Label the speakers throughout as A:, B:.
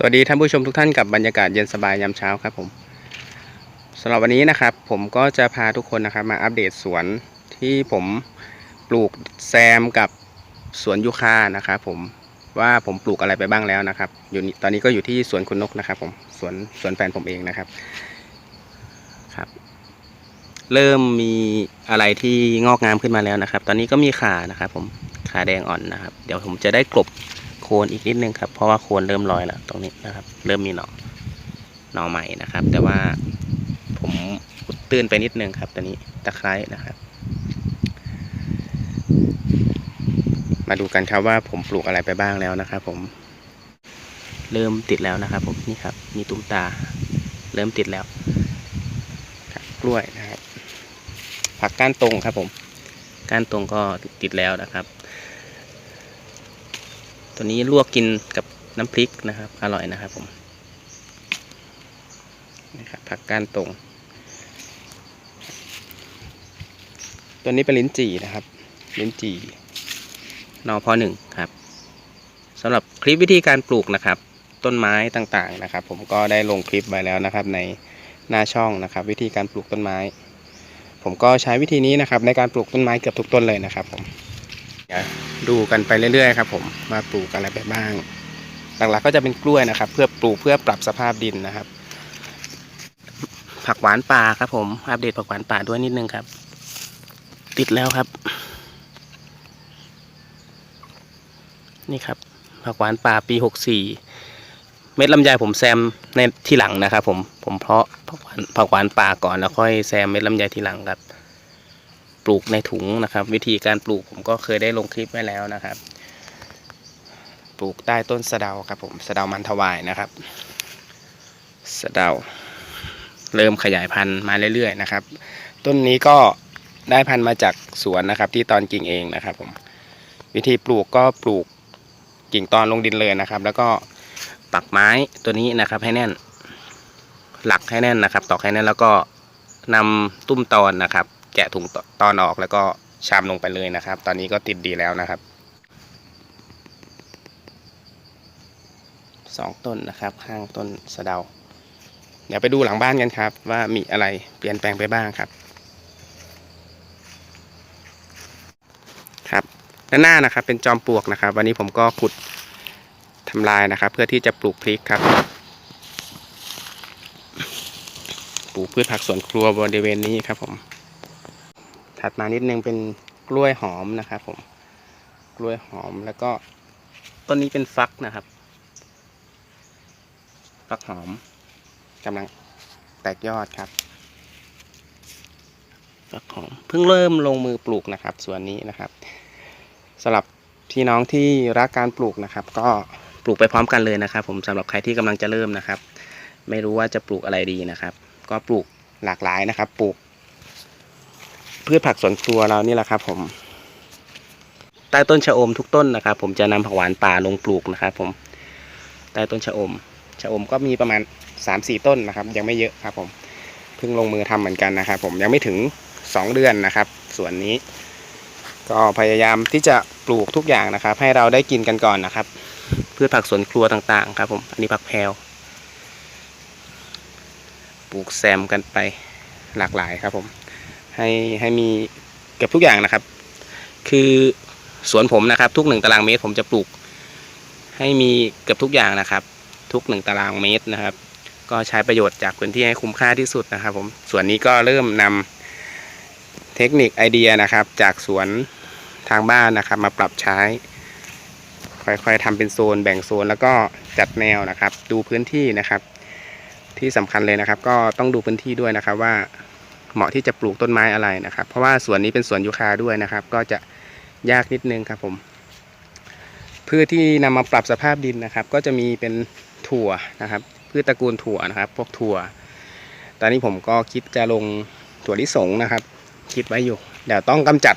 A: สวัสดีท่านผู้ชมทุกท่านกับบรรยากาศเย็นสบายยามเช้าครับผมสำหรับวันนี้นะครับ ผมก็จะพาทุกคนนะครับมาอัปเดตสวนที่ผมปลูกแซมกับสวนยูคานะครับผมว่าผมปลูกอะไรไปบ้างแล้วนะครับอยู่ตอนนี้ก็อยู่ที่สวนคุณนกนะครับผมสวนสวนแฟนผมเองนะครับครับ เริ่มมีอะไรที่งอกงามขึ้นมาแล้วนะครับ ตอนนี้ก็มีขานะครับ ผมขาแดงอ่อนนะครับ เดี๋ยวผมจะได้กลบ โคนอีกนิดนึงครับเพราะว่าโคนเริ่มลอยแล้วตรงนี้นะครับ เริ่มมีหน่อหน่อใหม่นะครับ แต่ว่าผมอุดตื้นไปนิดนึงครับตอนนี้ตะไคร้นะครับ มาดูกันครับว่าผมปลูกอะไรไปบ้างแล้วนะครับ ผม เริ่มติดแล้วนะครับ ผมนี่ครับ มีตุ้มตา เริ่มติดแล้วกล้วยนะครับ ผักก้านตรงครับ ผม ก้านตรงก็ติดแล้วนะครับ ตัวนี้ลวกกินกับน้ำพริกนะครับ อร่อยนะครับผมนะครับผักก้านตรง ตัวนี้เป็นลิ้นจี่นะครับ ลิ้นจี่นอพอหนึ่งครับสำหรับคลิปวิธีการปลูกนะครับ ต้นไม้ต่างๆนะครับ ผมก็ได้ลงคลิปไว้แล้วนะครับ ในหน้าช่องนะครับ วิธีการปลูกต้นไม้ ผมก็ใช้วิธีนี้นะครับ ในการปลูกต้นไม้เกือบทุกต้นเลยนะครับผม ดูกันไปเรื่อยๆครับผมมาปลูกอะไรไปบ้าง หลักๆก็จะเป็นกล้วยนะครับ เพื่อปลูกเพื่อปรับสภาพดินนะครับ ผักหวานป่าครับผมอัปเดตผักหวานป่าด้วยนิดนึงครับ ติดแล้วครับ นี่ครับ ผักหวานป่าปีหกสี่เม็ดลำไยผมแซมในที่หลังนะครับผมผมเพาะผักหวานผักหวานป่าก่อนแล้วค่อยแซมเม็ดลำไยทีหลังครับ ลูกในถุงนะครับ วิธีการปลูกผมก็เคยได้ลงคลิปไว้แล้วนะครับ ปลูกใต้ต้นสะเดาครับผมสะเดามันถวายนะครับสะเดา เริ่มขยายพันธุ์มาเรื่อยๆนะครับ ต้นนี้ก็ได้พันธุ์มาจากสวนนะครับ ที่ตอนกิ่งเองนะครับผมวิธีปลูกก็ปลูกกิ่งตอนลงดินเลยนะครับ แล้วก็ปักไม้ตัวนี้นะครับให้แน่น หลักให้แน่นนะครับ ตอกให้แน่นแล้วก็นำตุ้มตอนนะครับ กะถุงตอนออกแล้วก็ชามลงไปเลยนะครับ ตอนนี้ก็ติดดีแล้วนะครับสองต้นนะครับ ข้างต้นสะเดา เดี๋ยวไปดูหลังบ้านกันครับ ว่ามีอะไรเปลี่ยนแปลงไปบ้างครับ ครับด้านหน้านะครับ เป็นจอมปลวกนะครับ วันนี้ผมก็ขุดทำลายนะครับ เพื่อที่จะปลูกพริกครับ ปลูกพืชผักสวนครัวบริเวณนี้ครับผม ถัดมานิดนึงเป็นกล้วยหอมนะครับผมกล้วยหอมแล้วก็ต้นนี้เป็นฟักนะครับ ฟักหอมกำลังแตกยอดครับฟักหอมเพิ่งเริ่มลงมือปลูกนะครับส่วนนี้นะครับสำหรับพี่น้องที่รักการปลูกนะครับ ก็ปลูกไปพร้อมกันเลยนะครับ ผมสำหรับใครที่กำลังจะเริ่มนะครับ ไม่รู้ว่าจะปลูกอะไรดีนะครับ ก็ปลูกหลากหลายนะครับ ปลูก พืชผักสวนครัวเรานี่แหละครับ ผมใต้ต้นชะอมทุกต้นนะครับ ผมจะนำผักหวานป่าลงปลูกนะครับ ผมใต้ต้นชะอมชะอมก็มีประมาณ3าสี่ต้นนะครับ ยังไม่เยอะครับ ผมเพิ่งลงมือทำเหมือนกันนะครับ ผมยังไม่ถึง2เดือนนะครับส่วนนี้ ก็พยายามที่จะปลูกทุกอย่างนะครับ ให้เราได้กินกันก่อนนะครับพืชผักสวนครัวต่างๆ ครับ ผมอันนี้ผักแพรวปลูกแซมกันไปหลากหลายครับผม ให้ให้มีเกือบทุกอย่างนะครับ คือสวนผมนะครับ ทุกหนึ่งตารางเมตรผมจะปลูก ให้มีเกือบทุกอย่างนะครับ ทุกหนึ่งตารางเมตรนะครับ ก็ใช้ประโยชน์จากพื้นที่ให้คุ้มค่าที่สุดนะครับ ผมส่วนนี้ก็เริ่มนำเทคนิคไอเดียนะครับ จากสวนทางบ้านนะครับ มาปรับใช้ ค่อยๆทำเป็นโซนแบ่งโซนแล้วก็จัดแนวนะครับ ดูพื้นที่นะครับ ที่สำคัญเลยนะครับ ก็ต้องดูพื้นที่ด้วยนะครับว่า เหมาะที่จะปลูกต้นไม้อะไรนะครับ เพราะว่าสวนนี้เป็นสวนยูคาด้วยนะครับ ก็จะยากนิดนึงครับผมพืชที่นำมาปรับสภาพดินนะครับ ก็จะมีเป็นถั่วนะครับพืชตระกูลถั่วนะครับ พวกถั่ว ตอนนี้ผมก็คิดจะลงถั่วลิสงนะครับ คิดไว้อยู่ เดี๋ยวต้องกำจัด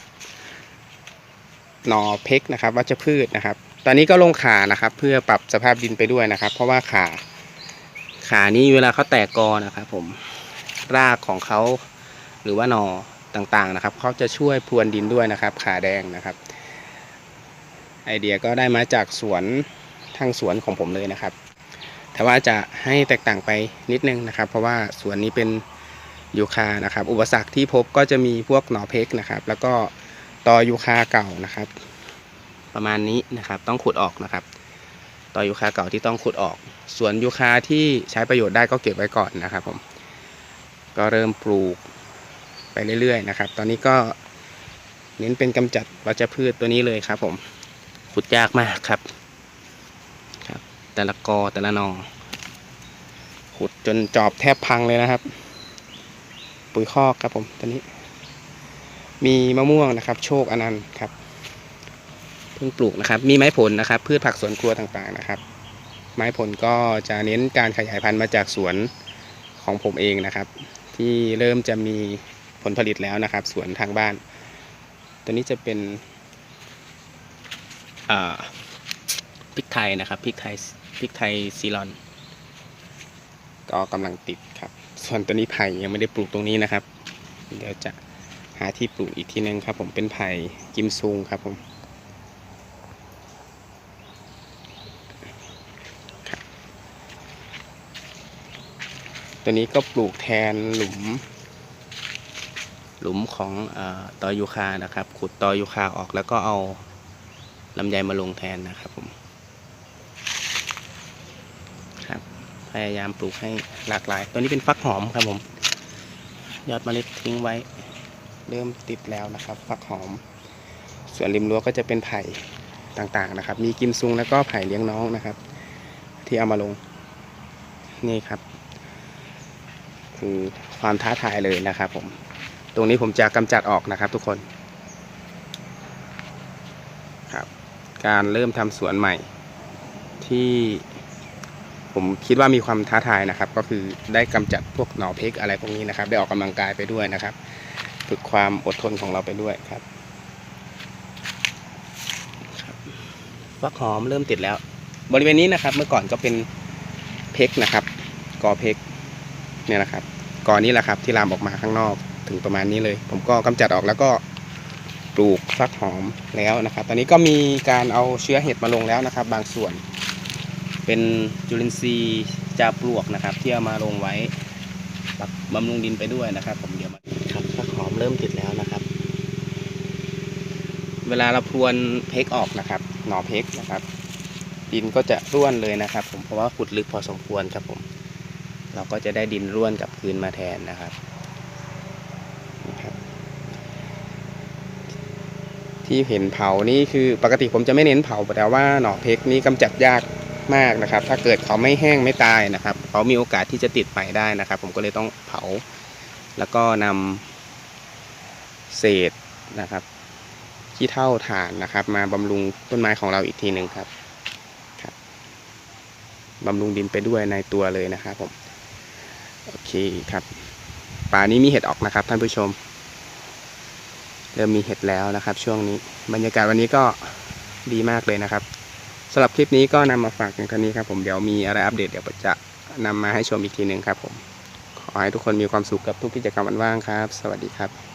A: หน่อเพกนะครับวัชพืชนะครับ ตอนนี้ก็ลงขานะครับ เพื่อปรับสภาพดินไปด้วยนะครับ เพราะว่าขาขานี้เวลาเขาแตกกอนะครับ ผมรากของเขา หรือว่าหนอต่างๆนะครับเขาจะช่วยพรวนดินด้วยนะครับขาแดงนะครับ ไอเดียก็ได้มาจากสวนทางสวนของผมเลยนะครับ แต่ว่าจะให้แตกต่างไปนิดนึงนะครับ เพราะว่าสวนนี้เป็นยูคานะครับ อุปสรรคที่พบก็จะมีพวกหนอเพกนะครับ แล้วก็ตอยูคาเก่านะครับ ประมาณนี้นะครับต้องขุดออกนะครับตอยูคาเก่าที่ต้องขุดออก ส่วนยูคาที่ใช้ประโยชน์ได้ก็เก็บไว้ก่อนนะครับผมก็เริ่มปลูก ไปเรื่อยๆนะครับ ตอนนี้ก็เน้นเป็นกำจัดวัชพืชตัวนี้เลยครับ ผมขุดยากมากครับแต่ละกอแต่ละหนอขุดจนจอบแทบพังเลยนะครับ ปุ๋ยคอกครับผมตอนนี้ มีมะม่วงนะครับ โชคอนันต์ครับเพิ่งปลูกนะครับ มีไม้ผลนะครับ พืชผักสวนครัวต่างๆนะครับ ไม้ผลก็จะเน้นการขยายพันธุ์มาจากสวนของผมเองนะครับ ที่เริ่มจะมี ผลผลิตแล้วนะครับ สวนทางบ้าน ตัวนี้จะเป็นพริกไทยนะครับพริกไทยพริกไทยซีรอน ก็กำลังติดครับ ส่วนตัวนี้ไผ่ยังไม่ได้ปลูกตรงนี้นะครับ เดี๋ยวจะหาที่ปลูกอีกที่นึงครับ ผมเป็นไผ่กิมซุงครับผมตัวนี้ก็ปลูกแทนหลุม หลุมของอตอยูคานะครับ ขุดตอยูคาออกแล้วก็เอาลำไยมาลงแทนนะครับผมพยายามปลูกให้หลากหลาย ตัวนี้เป็นฟักหอมครับผม ยอดเมล็ดทิ้งไว้ เริ่มติดแล้วนะครับ ฟักหอม ส่วนริมรั้วก็จะเป็นไผ่ต่างๆนะครับ มีกิมซุงแล้วก็ไผ่เลี้ยงน้องนะครับ ที่เอามาลงนี่ครับ คือความท้าทายเลยนะครับผม ตรงนี้ผมจะกำจัดออกนะครับทุกคนครับ การเริ่มทำสวนใหม่ ที่ผมคิดว่ามีความท้าทายนะครับ ก็คือได้กำจัดพวกหนอเพกอะไรพวกนี้นะครับ ได้ออกกำลังกายไปด้วยนะครับ ฝึกความอดทนของเราไปด้วยครับครับฟักหอมเริ่มติดแล้ว บริเวณนี้นะครับ เมื่อก่อนก็เป็นเพกนะครับ กอเพกเนี่ยนะครับกอนี้แหละครับที่ลามออกมาข้างนอก ถึงประมาณนี้เลย ผมก็กำจัดออกแล้วก็ปลูกฟักหอมแล้วนะครับ ตอนนี้ก็มีการเอาเชื้อเห็ดมาลงแล้วนะครับ บางส่วน เป็นจุลินทรีย์จาปลวกนะครับ ที่เอามาลงไว้บำรุงดินไปด้วยนะครับ ผมเดี๋ยวมาครับฟักหอมเริ่มติดแล้วนะครับ เวลาเราพรวนเพกออกนะครับ หน่อเพกนะครับ ดินก็จะร่วนเลยนะครับ ผมเพราะว่าขุดลึกพอสมควรครับผม เราก็จะได้ดินร่วนกลับคืนมาแทนนะครับ ที่เห็นเผานี่คือปกติผมจะไม่เน้นเผาแต่ว่าหน่อเพกนี่กำจัดยากมากนะครับ ถ้าเกิดเขาไม่แห้งไม่ตายนะครับเขามีโอกาสที่จะติดไปได้นะครับ ผมก็เลยต้องเผา แล้วก็นำเศษนะครับขี้เท่าถ่านนะครับ มาบำรุงต้นไม้ของเราอีกทีหนึ่งครับครับบำรุงดินไปด้วยในตัวเลยนะครับผมโอเคครับป่านี้มีเห็ดออกนะครับท่านผู้ชม เริ่มมีเห็ดแล้วนะครับ ช่วงนี้บรรยากาศวันนี้ก็ดีมากเลยนะครับสำหรับคลิปนี้ก็นำมาฝากอย่างเท่านี้ครับผมเดี๋ยวมีอะไรอัปเดตเดี๋ยวจะนำมาให้ชมอีกทีหนึ่งครับผมขอให้ทุกคนมีความสุขกับทุกกิจกรรมวันว่างครับ สวัสดีครับ